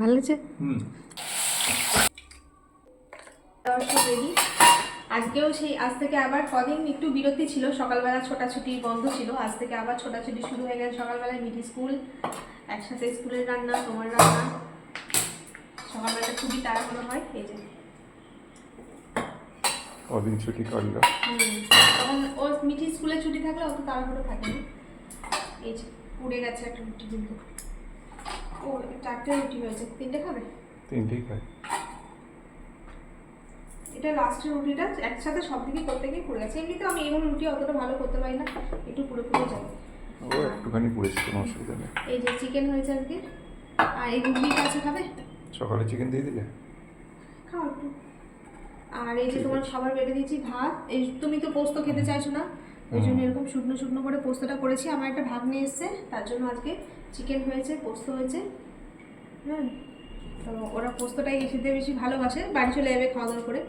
ভালো লাগছে? আজকেও সেই আজ থেকে আবার কদিন একটু বিরতি ছিল সকালবেলা ছোটাছুটি বন্ধ ছিল আজ থেকে আবার ছোটাছুটি শুরু হয়ে গেছে সকালবেলায় মিটি স্কুল একসাথে স্কুলের রান্না তোমার রান্না। সকালবেলাটা খুবই তাড়াহুড়ো হয় এই যে। কদিন ছুটি কাটলো? তখন ওর মিঠি স্কুলে ছুটি থাকলে অত তাড়াহুড়ো থাকে না এই যে উড়ে গেছে একটা রুটি কিন্তু। ও চারটে রুটি হয়েছে। তিনটে খাবে? তিনটেই খাই এটা লাস্টের রুটিটা একসাথে সব দিকে করতে গিয়ে পড়ে গেছে। এমনিতে আমি এরকম রুটি অতটা ভালো করতে পারি না একটু পুরো পুরো যাবে ও একটুখানি পড়েছে কোনো অসুবিধা নেই। এই যে চিকেন হয়েছে আজকে। আর এই ঘুগনিটা আছে খাবে? সকালে চিকেন দিয়ে দিলে? খাও একটু। আর এই যে তোমার খাবার বেড়ে দিয়েছি ভাত। এই তুমি তো পোস্ত খেতে চাইছো না? ওই জন্য এরকম শুকনো শুকনো করে পোস্তটা করেছি। আমার একটা ভাগ নিয়ে এসছে তার জন্য আজকে চিকেন হয়েছে পোস্ত হয়েছে। হ্যাঁ তো ওরা পোস্তটাই খেতে বেশি ভালোবাসে। বাড়ি চলে যাবে খাওয়া দাওয়া করে।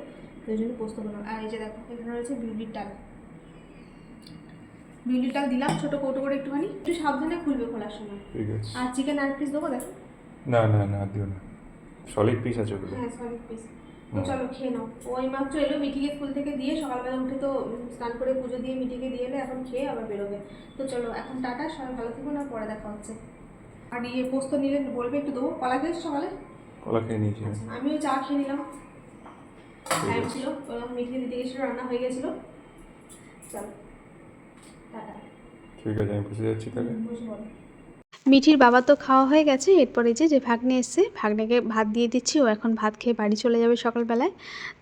তো ওই জন্য পোস্ত বানাবো। আর এই যে দেখো এখানে রয়েছে বিউলির ডাল। বিউলির ডাল দিলাম ছোটো কৌটো করে একটুখানি। একটু সাবধানে খুলবে খোলার সময়। আর চিকেন আর পিস দেবো দেখো। না না না দিও না। সলিড পিস আছে ওগুলো হ্যাঁ সলিড পিস তো চলো খেয়ে নাও। ওই মাত্র এলো মিটিকে স্কুল থেকে দিয়ে সকালবেলা উঠে তো স্নান করে পুজো দিয়ে মিটিকে দিয়ে এলে এখন খেয়ে আবার বেরোবে। তো চলো এখন টাটা সবাই ভালো থেকো না পরে দেখা হচ্ছে। আর ইয়ে পোস্ত নিলে বলবে একটু দেবো। কলা খেয়েছো সকালে? কলা খেয়ে নিয়েছি। আমি। আচ্ছা, আমিও চা খেয়ে নিলাম। টাইম ছিল মিটিকে দিতে গেছিল রান্না হয়ে গেছিল। চলো টাটা। ঠিক আছে আমি বসে যাচ্ছি তাহলে। বসে মিঠির বাবা তো খাওয়া হয়ে গেছে, এরপরে যে যে ভাগ্নে এসছে, ভাগ্নেকে ভাত দিয়ে দিচ্ছি, ও এখন ভাত খেয়ে বাড়ি চলে যাবে সকালবেলায়।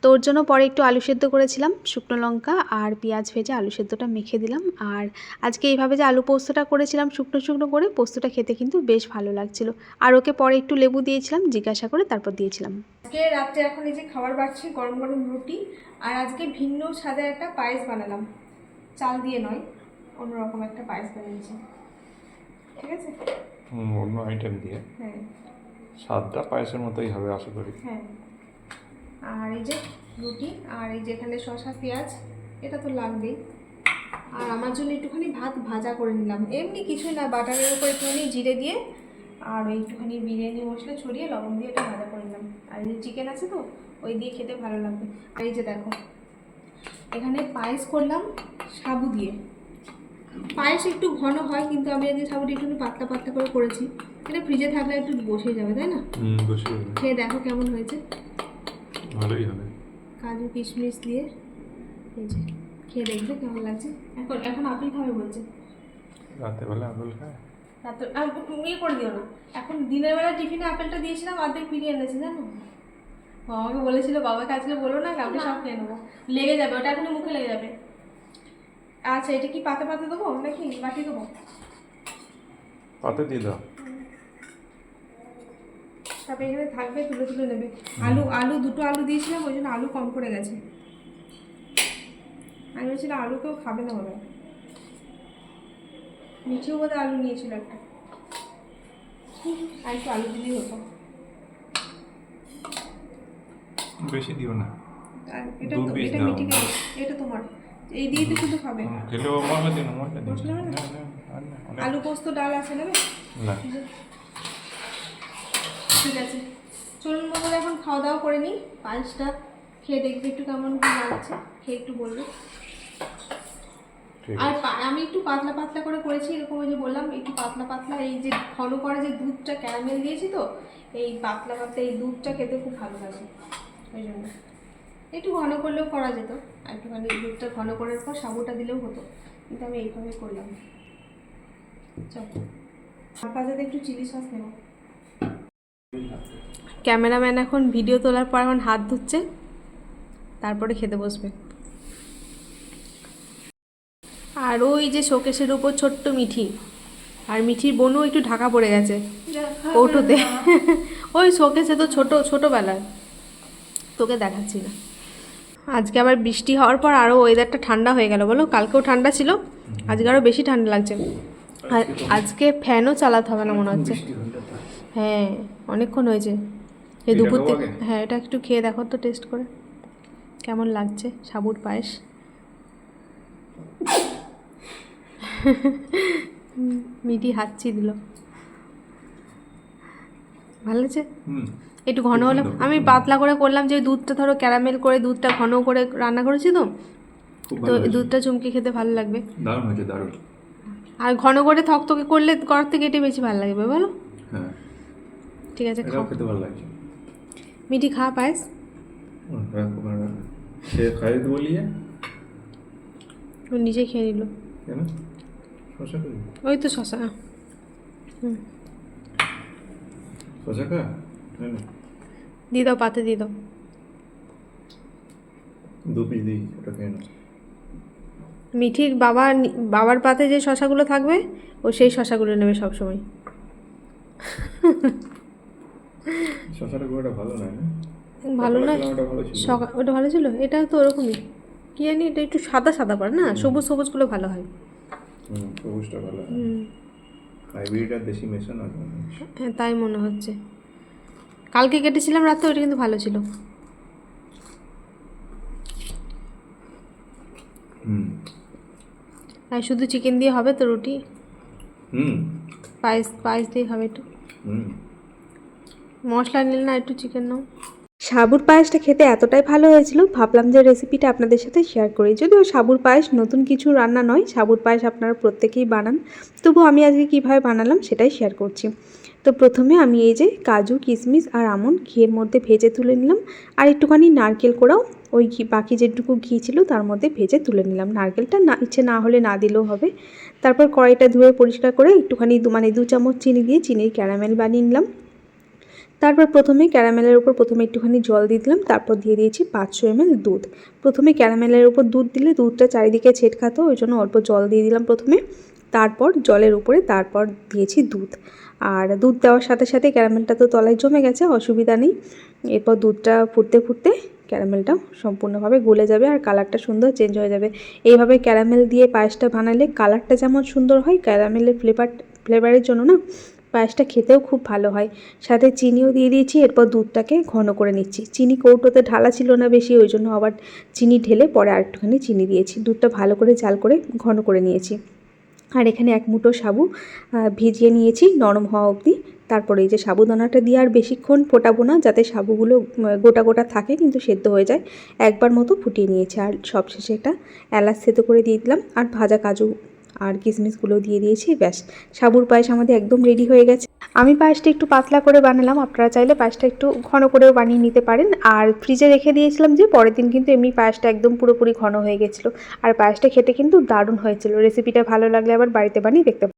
তো ওর জন্য পরে একটু আলু সেদ্ধ করেছিলাম, শুকনো লঙ্কা আর পেঁয়াজ ভেজে আলু সেদ্ধটা মেখে দিলাম। আর আজকে এইভাবে যে আলু পোস্তটা করেছিলাম, শুকনো শুকনো করে, পোস্তটা খেতে কিন্তু বেশ ভালো লাগছিল। আর ওকে পরে একটু লেবু দিয়েছিলাম, জিজ্ঞাসা করে তারপর দিয়েছিলাম। আজকে রাত্রে এখন এই যে খাবার বাড়ছি, গরম গরম রুটি, আর আজকে ভিন্ন স্বাদের একটা পায়েস বানালাম। চাল দিয়ে নয়, অন্যরকম একটা পায়েস বানিয়েছি। ঠিক আছে? হুম, অন্য আইটেম দিয়ে। হ্যাঁ। স্বাদটা পায়েসের মতোই হবে আশা করি। হ্যাঁ। আর এই যে রুটি আর এই যে এখানে শসা পেঁয়াজ এটা তো লাগবেই। আর আমার জন্য একটুখানি ভাত ভাজা করে নিলাম। এমনি কিছুই না বাটারের উপর একটুখানি জিরে দিয়ে আর ওই একটুখানি বিরিয়ানি মশলা ছড়িয়ে লবণ দিয়ে এটা ভাজা করে নিলাম। আর এই চিকেন আছে তো ওই দিয়ে খেতে ভালো লাগবে। আর এই যে দেখো এখানে পায়েস করলাম সাবু দিয়ে। পায়েস একটু ঘন হয় কিন্তু আমি আজকে সাবুটা একটু পাতলা পাতলা করে করেছি। এটা ফ্রিজে থাকলে একটু বসে যাবে তাই না? বসে খেয়ে দেখো কেমন হয়েছে। ভালোই হবে। কাজু কিশমিশ দিয়ে এই যে খেয়ে দেখবে কেমন লাগছে। এখন এখন আপেল খাবে বলছে। রাতেবেলা আপেল খায়? ইয়ে করে দিও না। এখন দিনের বেলা টিফিনে আপেলটা দিয়েছিলাম অর্ধেক ফিরিয়ে এনেছে জানো? আমাকে বলেছিল বাবাকে আজকে বলো না কালকে সব খেয়ে নেব। লেগে যাবে ওটা এখনই মুখে লেগে যাবে। আচ্ছা এটা কি পাতে পাতে দেবো নাকি বাটি দেবো? পাতে দিয়ে দাও। তারপরে এখানে থাকবে তুলে তুলে নেবে। আলু আলু দুটো আলু দিয়েছিলাম ওই জন্য আলু কম পড়ে গেছে। আমি বলছিলাম আলু কেউ খাবে না ওরা মিঠিও বোধ আলু নিয়েছিল একটা। আর একটু আলু দিলেই হতো। বেশি দিও না। এটা। এটা তোমার। এই দিয়ে তো শুধু খাবে। খেলেও মশলা দিন মশলা দিন। মশলা না না? না আর না, অনেক- আলু পোস্ত ডাল আছে নেবে না। ঠিক আছে। চলুন বন্ধুরা এখন খাওয়া দাওয়া করে নিই। পায়েসটা খেয়ে দেখবে একটু কেমন লাগছে। খেয়ে একটু বলবে। আর আমি একটু পাতলা পাতলা করে করেছি এরকম ওই যে বললাম একটু পাতলা পাতলা এই যে ঘন করে যে দুধটা ক্যারামেল দিয়েছি তো এই পাতলা পাতলা এই দুধটা খেতে খুব ভালো লাগে। ওই জন্য। একটু ঘন করলেও করা যেত। আর একটুখানি দুধটা ঘন করার পর সাবুটা দিলেও হতো। কিন্তু আমি এইভাবে করলাম চল। একটু চিলি সস নেব ক্যামেরাম্যান এখন ভিডিও তোলার পর এখন হাত ধুচ্ছে। তারপরে খেতে বসবে। আর ওই যে শোকেশের উপর ছোট্ট মিঠি। আর মিঠির বোনও একটু ঢাকা পড়ে গেছে কৌটোতে। ওই শোকেসে তো ছোট ছোটোবেলায় তোকে দেখাচ্ছি না। আজকে আবার বৃষ্টি হওয়ার পর আরও ওয়েদারটা ঠান্ডা হয়ে গেল বলো? কালকেও ঠান্ডা ছিল আজকে আরও বেশি ঠান্ডা লাগছে। আর আজকে ফ্যানও চালাতে হবে না মনে হচ্ছে। হ্যাঁ অনেকক্ষণ হয়েছে। এই দুপুর থেকে হ্যাঁ এটা একটু খেয়ে দেখো তো টেস্ট করে। কেমন লাগছে সাবুর পায়েস? মিটি হাঁচি দিল ভালো লাগছে? একটু ঘন হলে আমি পাতলা করে করলাম যে দুধটা ধরো ক্যারামেল করে দুধটা ঘন করে রান্না করেছি তো। তো দুধটা চুমকে খেতে ভালো লাগবে। দারুণ হয়েছে দারুণ। আর ঘন করে থকথকে করলে করার থেকে এটাই বেশি ভালো লাগবে বলো? হ্যাঁ। ঠিক আছে খাও। খেতে ভালো লাগছে। মিঠি খা পায়েস। সে খাই দেবো বলিয়ে ও নিজে খেয়ে নিল। কেন? শশা ওই তো শশা হুম। শশা খা না, না। দিয়ে দাও পাতে দিয়ে দাও দু পিস দিই ওটা খেয়ে নাও মিঠির বাবা বাবার পাতে যে শশাগুলো থাকবে ও সেই শশাগুলো নেবে সবসময়। শশাটা খুব ভালো না? ভালো খেলাম ওটা ভালো ছিল? এটা তো ওরকমই। কি জানি এটা একটু সাদা সাদা পড়ে না? সবুজ সবুজগুলো ভালো হয়। হুম সবুজটা ভালো হুম। হাইব্রিড আর দেশি মেশানো হ্যাঁ তাই মনে হচ্ছে। কালকে কেটেছিলাম রাতে ওটা কিন্তু ভালো ছিল। হুম। আর শুধু চিকেন দিয়ে হবে তো রুটি? হুম। পায়েস পায়েস দিয়ে হবে একটু। হুম। মশলা নিলে না একটু চিকেন নাও। সাবুর পায়েসটা খেতে এতটাই ভালো হয়েছিল, ভাবলাম যে রেসিপিটা আপনাদের সাথে শেয়ার করি। যদিও সাবুর পায়েস নতুন কিছু রান্না নয়, সাবুর পায়েস আপনারা প্রত্যেকেই বানান। তবু আমি আজকে কীভাবে বানালাম সেটাই শেয়ার করছি। তো প্রথমে আমি এই যে কাজু কিশমিশ আর আমন ঘিয়ের মধ্যে ভেজে তুলে নিলাম। আর একটুখানি নারকেল কোড়াও ওই ঘি, বাকি যেটুকু ঘি ছিল তার মধ্যে ভেজে তুলে নিলাম। নারকেলটা না, ইচ্ছে না হলে না দিলেও হবে। তারপর কড়াইটা ধুয়ে পরিষ্কার করে একটুখানি মানে দু চামচ চিনি দিয়ে চিনির ক্যারামেল বানিয়ে নিলাম। তারপর প্রথমে ক্যারামেলের উপর প্রথমে একটুখানি জল দিয়ে দিলাম, তারপর দিয়ে দিয়েছি পাঁচশো এমএল দুধ। প্রথমে ক্যারামেলের উপর দুধ দিলে দুধটা চারিদিকে ছেটকাতো ওই জন্য অল্প জল দিয়ে দিলাম প্রথমে। তারপর জলের উপরে তারপর দিয়েছি দুধ। আর দুধ দেওয়ার সাথে সাথে ক্যারামেলটা তো তলায় জমে গেছে, অসুবিধা নেই। এরপর দুধটা ফুটতে ফুটতে ক্যারামেলটা সম্পূর্ণভাবে গলে যাবে আর কালারটা সুন্দর চেঞ্জ হয়ে যাবে। এইভাবে ক্যারামেল দিয়ে পায়েসটা বানালে কালারটা যেমন সুন্দর হয়, ক্যারামেলের ফ্লেভার ফ্লেভারের জন্য না পায়েসটা খেতেও খুব ভালো হয়। সাথে চিনিও দিয়ে দিয়েছি, এরপর দুধটাকে ঘন করে নিচ্ছি। চিনি কৌটোতে ঢালা ছিল না বেশি, ওই জন্য আবার চিনি ঢেলে পরে আরেকটুখানি চিনি দিয়েছি। দুধটা ভালো করে জাল করে ঘন করে নিয়েছি। আর এখানে এক মুঠো সাবু ভিজিয়ে নিয়েছি নরম হওয়া অবধি। তারপরে এই যে সাবুদানাটা দিয়ে আর বেশিক্ষণ ফোটাবো না, যাতে সাবুগুলো গোটা গোটা থাকে, কিন্তু সেদ্ধ হয়ে যায়। একবার মতো ফুটিয়ে নিয়েছি। আর সবশেষে এটা এলাচ সেদ্ধ করে দিয়ে দিলাম। আর ভাজা কাজু আর কিশমিশগুলো দিয়ে দিয়েছি, ব্যাস। সাবুর পায়েস আমাদের একদম রেডি হয়ে গেছে। আমি পায়েসটা একটু পাতলা করে বানালাম, আপনারা চাইলে পায়েসটা একটু ঘন করেও বানিয়ে নিতে পারেন। আর ফ্রিজে রেখে দিয়েছিলাম যে, পরের দিন কিন্তু এমনি পায়েসটা একদম পুরোপুরি ঘন হয়ে গেছিল। আর পায়েসটা খেতে কিন্তু দারুণ হয়েছিল। রেসিপিটা ভালো লাগলে আবার বাড়িতে বানিয়ে দেখতে।